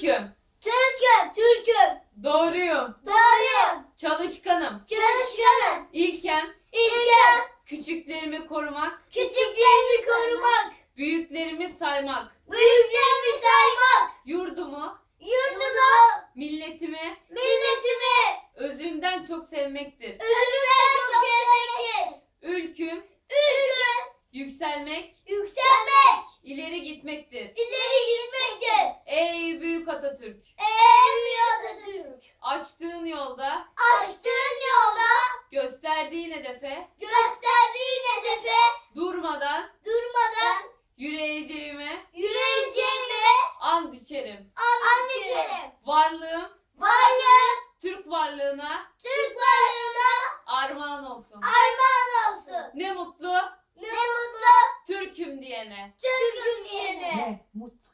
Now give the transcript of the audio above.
Türk'üm. Türk'üm. Türk'üm. Doğruyum. Doğruyum. Çalışkanım. Çalışkanım. İlkem İlkem. küçüklerimi korumak, Küçüklerimi korumak. büyüklerimi saymak, Büyüklerimi saymak. yurdumu, Yurdumu. milletimi Milletimi. özümden çok sevmektir. Özümden çok sevmektir. Ülküm Ülküm. yükselmek, Yükselmek. ileri gitmektir. İleri Atatürk, büyük Atatürk. açtığın yolda, Açtığın yolda. Gösterdiğin hedefe. Gösterdiğin hedefe. Durmadan. Durmadan. Yürüyeceğime. Yürüyeceğime. And içerim. and içerim. Varlığım. Varlığım. Türk varlığına. Türk varlığına. Armağan olsun. armağan olsun. Ne mutlu. Ne mutlu. Türk'üm diyene. Türk'üm diyene. Ne mutlu